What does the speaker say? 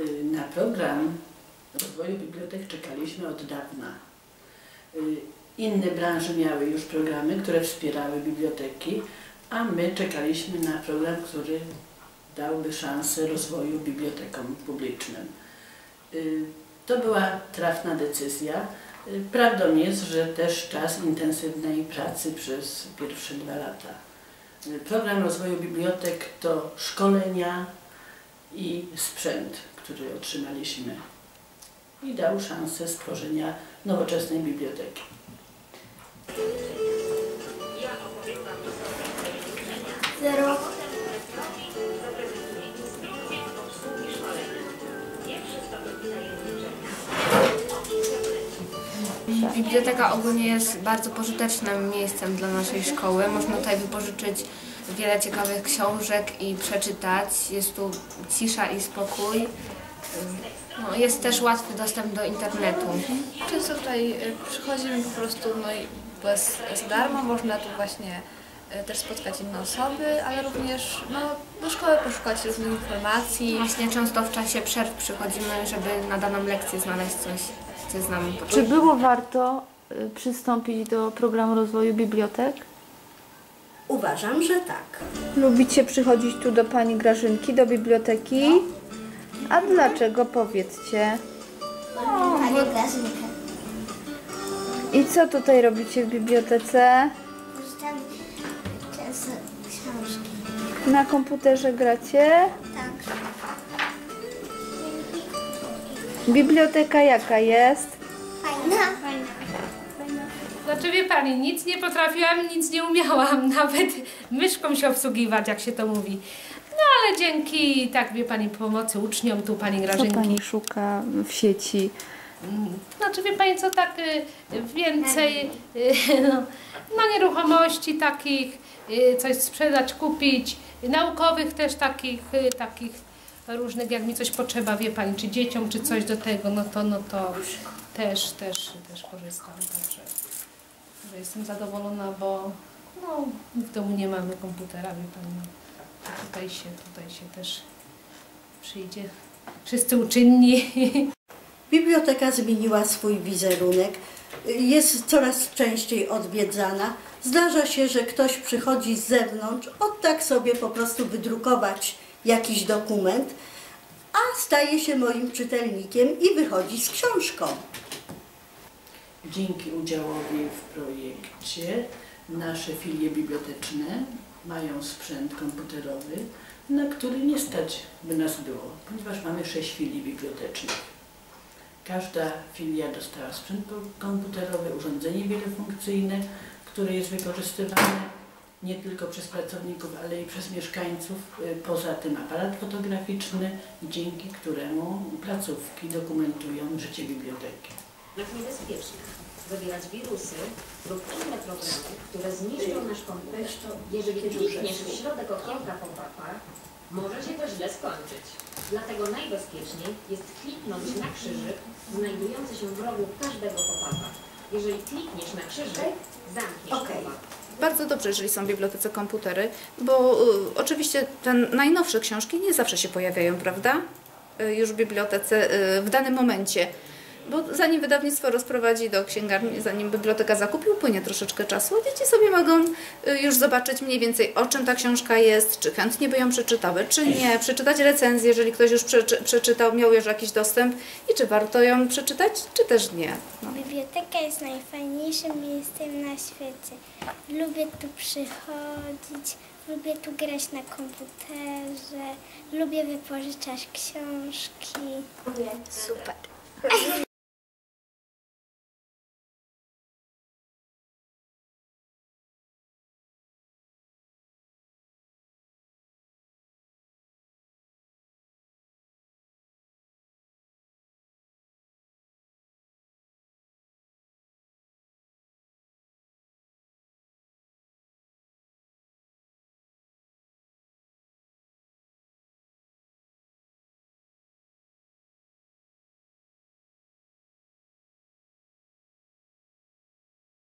Y, Na program rozwoju bibliotek czekaliśmy od dawna. Y, Inne branże miały już programy, które wspierały biblioteki, a my czekaliśmy na program, który dałby szansę rozwoju bibliotekom publicznym. Y, To była trafna decyzja. Prawdą jest, że też czas intensywnej pracy przez pierwsze dwa lata. Program rozwoju bibliotek to szkolenia i sprzęt, który otrzymaliśmy i dał szansę stworzenia nowoczesnej biblioteki. Zero. Biblioteka ogólnie jest bardzo pożytecznym miejscem dla naszej szkoły. Można tutaj wypożyczyć wiele ciekawych książek i przeczytać. Jest tu cisza i spokój. No, jest też łatwy dostęp do internetu. Często tutaj y, przychodzimy po prostu no i bez, z darmo, można tu właśnie y, też spotkać inne osoby, ale również no, do szkoły poszukać różnych informacji. Właśnie często w czasie przerw przychodzimy, żeby na daną lekcję znaleźć coś, co jest nam Czy potrzebne. było warto y, przystąpić do programu rozwoju bibliotek? Uważam, że tak. Lubicie przychodzić tu do pani Grażynki, do biblioteki? A dlaczego powiedzcie? Pani Grażynka. I co tutaj robicie w bibliotece? Czytam książki. Na komputerze gracie? Tak. Biblioteka jaka jest? Fajna. Fajna. Znaczy wie pani, nic nie potrafiłam, nic nie umiałam, nawet myszką się obsługiwać, jak się to mówi. No ale dzięki, tak wie pani, pomocy uczniom, tu pani Co Grażynki. pani szuka w sieci? Znaczy wie pani co, tak y, więcej y, no, no nieruchomości takich, y, coś sprzedać, kupić, naukowych też takich, takich różnych, jak mi coś potrzeba, wie pani, czy dzieciom, czy coś do tego, no to, no to też, też, też korzystam, także że jestem zadowolona, bo no, w domu nie mamy komputera, wie pani, tutaj się, tutaj się też przyjdzie, wszyscy uczynni. Biblioteka zmieniła swój wizerunek, jest coraz częściej odwiedzana. Zdarza się, że ktoś przychodzi z zewnątrz, od tak sobie po prostu wydrukować jakiś dokument, a staje się moim czytelnikiem i wychodzi z książką. Dzięki udziałowi w projekcie nasze filie biblioteczne mają sprzęt komputerowy, na który nie stać by nas było, ponieważ mamy sześć filii bibliotecznych. Każda filia dostała sprzęt komputerowy, urządzenie wielofunkcyjne, które jest wykorzystywane nie tylko przez pracowników, ale i przez mieszkańców. Y, Poza tym aparat fotograficzny, dzięki któremu placówki dokumentują życie biblioteki. Jest niebezpieczne zawierać wirusy lub inne programy, które zniszczą nasz komputer. Jeżeli klikniesz w środek okienka pop-upa, może się to źle skończyć. Dlatego najbezpieczniej jest kliknąć na krzyżyk znajdujący się w rogu każdego pop-upa. Jeżeli klikniesz na krzyżyk, zamkniesz Okej. pop-up. Bardzo dobrze, jeżeli są w bibliotece komputery, bo y, oczywiście te najnowsze książki nie zawsze się pojawiają, prawda? Y, już w bibliotece y, w danym momencie. Bo zanim wydawnictwo rozprowadzi do księgarni, zanim biblioteka zakupi, upłynie troszeczkę czasu. a Dzieci sobie mogą y, już zobaczyć mniej więcej o czym ta książka jest, czy chętnie by ją przeczytały, czy nie, przeczytać recenzję, jeżeli ktoś już przeczy, przeczytał, miał już jakiś dostęp i czy warto ją przeczytać, czy też nie. No. Biblioteka jest najfajniejszym miejscem na świecie. Lubię tu przychodzić, lubię tu grać na komputerze, lubię wypożyczać książki. Super.